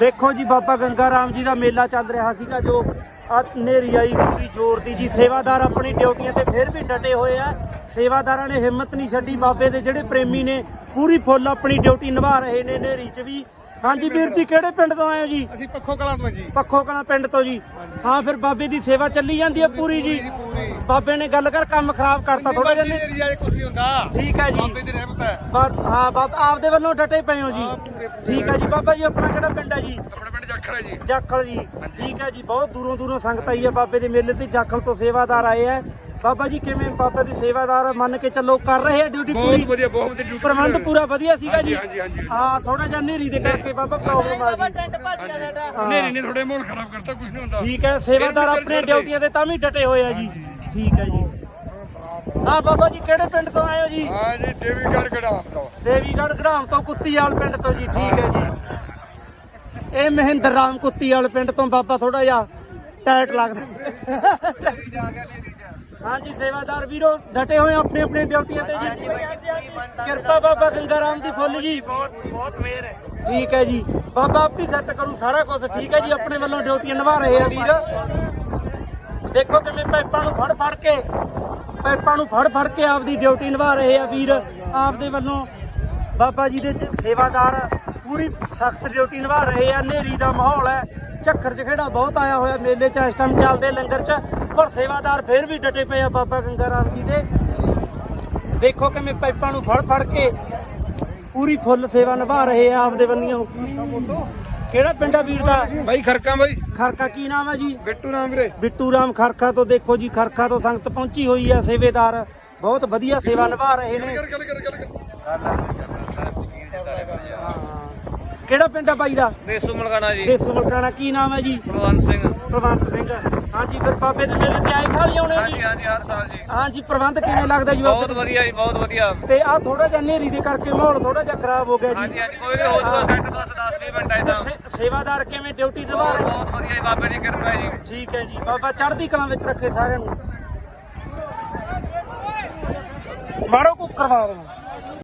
ਦੇਖੋ ਜੀ ਬਾਬਾ ਗੰਗਾ ਰਾਮ ਜੀ ਦਾ ਮੇਲਾ ਚੱਲ ਰਿਹਾ ਸੀਗਾ ਜੋ ਨੇਰੀ ਆਈ ਪੂਰੀ ਜ਼ੋਰ ਦੀ ਜੀ। ਸੇਵਾਦਾਰ ਆਪਣੀ ਡਿਊਟੀਆਂ ਤੇ ਫਿਰ ਵੀ ਡਟੇ ਹੋਏ ਆ। ਸੇਵਾਦਾਰਾਂ ਨੇ ਹਿੰਮਤ ਨਹੀਂ ਛੱਡੀ ਬਾਬੇ ਦੇ ਜਿਹੜੇ ਪ੍ਰੇਮੀ ਨੇ ਪੂਰੀ ਫੁੱਲ ਆਪਣੀ ਡਿਊਟੀ ਨਿਭਾ ਰਹੇ ਨੇ ਨੇਰੀ 'ਚ ਵੀ। ਹਾਂਜੀ ਵੀਰ ਜੀ ਕਿਹੜੇ ਪਿੰਡ ਤੋਂ ਆਏ ਹੋ ਜੀ? ਅਸੀਂ ਪੱਖੋ ਕਲਾਂ ਤੋਂ ਜੀ। ਪੱਖੋ ਕਲਾਂ ਪਿੰਡ ਤੋਂ ਜੀ। ਹਾਂ ਫਿਰ ਬਾਬੇ ਦੀ ਸੇਵਾ ਚੱਲੀ ਜਾਂਦੀ ਹੈ ਪੂਰੀ ਜੀ। ਬਾਬੇ ਨੇ ਗੱਲ ਕਰ ਕੰਮ ਖਰਾਬ ਕਰਤਾ ਥੋੜਾ ਜਿਹਾ ਨੇ। ਏਰੀਆ 'ਚ ਕੁਝ ਨਹੀਂ ਹੁੰਦਾ। ਠੀਕ ਹੈ ਜੀ। ਬਾਬੇ ਦੀ ਰਹਿਮਤ ਹੈ। ਬਾ- ਹਾਂ ਬਾਬਾ ਆਪਦੇ ਵੱਲੋਂ ਡਟੇ ਪਏ ਹੋ ਜੀ। ਠੀਕ ਹੈ ਜੀ ਬਾਬਾ ਜੀ ਆਪਣਾ ਕਿਹੜਾ ਪਿੰਡ ਹੈ ਜੀ? ਆਪਣੇ ਪਿੰਡ ਜਾਖੜਾ ਜੀ। ਜਾਖਲ ਜੀ। ਠੀਕ ਹੈ ਜੀ ਬਹੁਤ ਦੂਰੋਂ ਦੂਰੋਂ ਸੰਗਤ ਆਈ ਹੈ ਬਾਬੇ ਦੇ ਮੇਲੇ ਤੇ। ਜਾਖਲ ਤੋਂ ਸੇਵਾਦਾਰ ਆਏ ਹੈ। ਬਾਬਾ ਜੀ ਕਿਵੇਂ ਬਾਬਾ ਦੀ ਸੇਵਾਦਾਰ ਮੰਨ ਕੇ ਚੱਲੋ ਕਰ ਰਹੇ ਆ ਡਿਊਟੀ ਬਹੁਤ ਪੂਰੀ? ਵਧੀਆ ਬਹੁਤ ਵਧੀਆ ਡਿਊਟੀ ਪ੍ਰਬੰਧ ਪੂਰਾ ਵਧੀਆ ਸੀਗਾ ਜੀ? ਹਾਂਜੀ, ਹਾਂਜੀ, ਹਾਂਜੀ। ਹਾਂ ਥੋੜਾ ਜਿਹਾ ਨੇਰੀ ਦੇ ਕਰਕੇ ਬਾਬਾ ਪ੍ਰੋਬਲਮ ਆ ਗਈ। ਟੈਂਟ ਭੱਜ ਗਿਆ ਸਾਡਾ। ਹਾਂ। ਨੇਰੀ ਨੇ ਥੋੜੇ ਮਾਹੌਲ ਖਰਾਬ ਕਰਤਾ ਕੁਝ ਨਹੀਂ ਹੁੰਦਾ। ਠੀਕ ਹੈ ਸੇਵਾਦਾਰ ਆਪਣੇ। ਡਿਊਟੀਆਂ ਤੇ ਤਾਂ ਵੀ ਡਟੇ ਹੋਏ ਆ ਜੀ। ਠੀਕ ਹੈ ਜੀ। ਹਾਂ ਬਾਬਾ ਜੀ ਕਿਹੜੇ ਪਿੰਡ ਤੋਂ ਆਏ ਹੋ ਜੀ? ਹਾਂ ਜੀ ਦੇਵੀਗੜ੍ਹ ਗੜਾਮ ਤੋਂ। ਦੇਵੀਗੜ੍ਹ ਗੜਾਮ ਤੋਂ ਕੁੱਤੀਵਾਲ ਪਿੰਡ ਤੋਂ ਜੀ ਠੀਕ ਹੈ ਜੀ। ਇਹ ਮਹਿੰਦਰ ਰਾਮ ਕੁੱਤੀਵਾਲ ਪਿੰਡ ਤੋਂ ਬਾਬਾ ਥੋੜਾ ਜਿਹਾ ਟਾਈਟ ਲੱਗਦਾ। ਹਾਂਜੀ ਸੇਵਾਦਾਰ ਵੀਰੋ ਡਟੇ ਹੋਏ ਆਪਣੇ ਆਪਣੇ ਡਿਊਟੀਆਂ ਤੇ ਜੀ। ਕਿਰਪਾ ਬਾਬਾ ਗੰਗਾ ਰਾਮ ਦੀ ਫੁੱਲ ਜੀ। ਬਹੁਤ ਬਹੁਤ ਮਿਹਰ ਹੈ। ਠੀਕ ਹੈ ਜੀ। ਬਾਬਾ ਆਪੀ ਸੈੱਟ ਕਰੂ ਸਾਰਾ ਕੁਝ ਠੀਕ ਹੈ ਜੀ ਆਪਣੇ ਵੱਲੋਂ ਡਿਊਟੀਆਂ ਨਿਭਾ ਰਹੇ ਆ ਵੀਰ। ਦੇਖੋ ਕਿਵੇਂ ਪਾਈਪਾਂ ਨੂੰ ਫੜ ਫੜ ਕੇ ਪਾਈਪਾਂ ਨੂੰ ਫੜ ਫੜ ਕੇ ਆਪਦੀ ਡਿਊਟੀ ਨਿਭਾ ਰਹੇ ਆ ਵੀਰ। ਆਪਦੇ ਵੱਲੋਂ ਬਾਬਾ ਜੀ ਦੇ ਸੇਵਾਦਾਰ ਪੂਰੀ ਸਖਤ ਡਿਊਟੀ ਨਿਭਾ ਰਹੇ ਆ। ਨੇਰੀ ਦਾ ਮਾਹੌਲ ਹੈ। ਝੱਖਰ ਚਖੇੜਾ ਬਹੁਤ ਆਇਆ ਹੋਇਆ ਮੇਲੇ 'ਚ ਇਸ ਟਾਈਮ ਚੱਲਦੇ ਲੰਗਰ 'ਚ। ਪਰ ਸੇਵਾਦਾਰ ਫਿਰ ਵੀ ਡਟੇ ਪਏ ਆ ਬਾਬਾ ਗੰਗਾ ਰਾਮ ਜੀ ਦੇ। ਦੇਖੋ ਕਿਵੇਂ ਪਾਈਪਾਂ ਨੂੰ ਫੜ ਫੜ ਕੇ ਪੂਰੀ ਫੁੱਲ ਸੇਵਾ ਨਿਭਾ ਰਹੇ ਆ ਆਪਦੇ ਬੰਨੀਆਂ ਕਿਹੜਾ ਪਿੰਡ ਆ ਵੀਰ ਦਾ? ਬਾਈ ਖਰਕਾਂ ਬਾਈ। ਖਰਕਾ ਕੀ ਨਾਮ ਹੈ ਜੀ? ਬਿੱਟੂ ਨਾਮ ਵੀਰੇ। ਬਿੱਟੂ ਰਾਮ ਖਰਖਾ ਤੋਂ ਦੇਖੋ ਜੀ ਖਰਖਾ ਤੋਂ ਸੰਗਤ ਪਹੁੰਚੀ ਹੋਈ ਆ ਸੇਵੇਦਾਰ। ਬਹੁਤ ਵਧੀਆ ਸੇਵਾ ਨਿਭਾ ਰਹੇ ਨੇ। ਕਿਹੜਾ ਪਿੰਡ ਆ ਬਾਈ ਦਾ? ਦੇਸੂ ਮਲਕਾਣਾ ਜੀ। ਦੇਸੂ ਮਲਕਾਣਾ ਕੀ ਨਾਮ ਹੈ ਜੀ? ਪ੍ਰਵੰਤ ਸਿੰਘ। ਪ੍ਰਵੰਤ ਸਿੰਘ। ਹਾਂਜੀ ਫਿਰ ਬਾਬੇ ਦੇ ਮੇਲੇ ਤੇ ਆਏ ਸਾਲ ਹੀ ਆਉਣੇ ਜੀ? ਹਾਂਜੀ ਹਰ ਸਾਲ ਜੀ। ਹਾਂਜੀ ਪ੍ਰਬੰਧ ਕਿਵੇਂ ਲੱਗਦਾ ਜੀ ਬਹੁਤ? ਵਧੀਆ ਜੀ ਬਹੁਤ ਵਧੀਆ। ਤੇ ਆ ਥੋੜਾ ਜਿਹਾ ਨੇਰੀ ਦੇ ਕਰਕੇ ਮਾਹੌਲ ਥੋੜਾ ਜਿਹਾ ਖਰਾਬ ਹੋ ਗਿਆ ਜੀ। ਹਾਂਜੀ ਹਾਂਜੀ ਕੋਈ ਨਹੀਂ ਹੋ ਜਾਊਗਾ ਸੈੱਟ ਬਸ 10 20 ਮਿੰਟਾਂ ਤੇ। ਇਦਾਂ ਸੇ- ਸੇਵਾਦਾਰ ਕਿਵੇਂ ਡਿਊਟੀ ਨਿਭਾ ਰਹੇ ਬਹੁਤ ਵਧੀਆ ਜੀ ਬਾਬੇ ਦੀ ਕਿਰਪਾ ਹੈ ਜੀ। ਠੀਕ ਹੈ ਜੀ ਬਾਬਾ ਚੜ੍ਹਦੀ ਕਲਾਂ ਵਿੱਚ ਰੱਖੇ ਸਾਰਿਆਂ ਨੂੰ। ਮਾੜੋ ਕੁ ਕਰਵਾ ਰਹੇ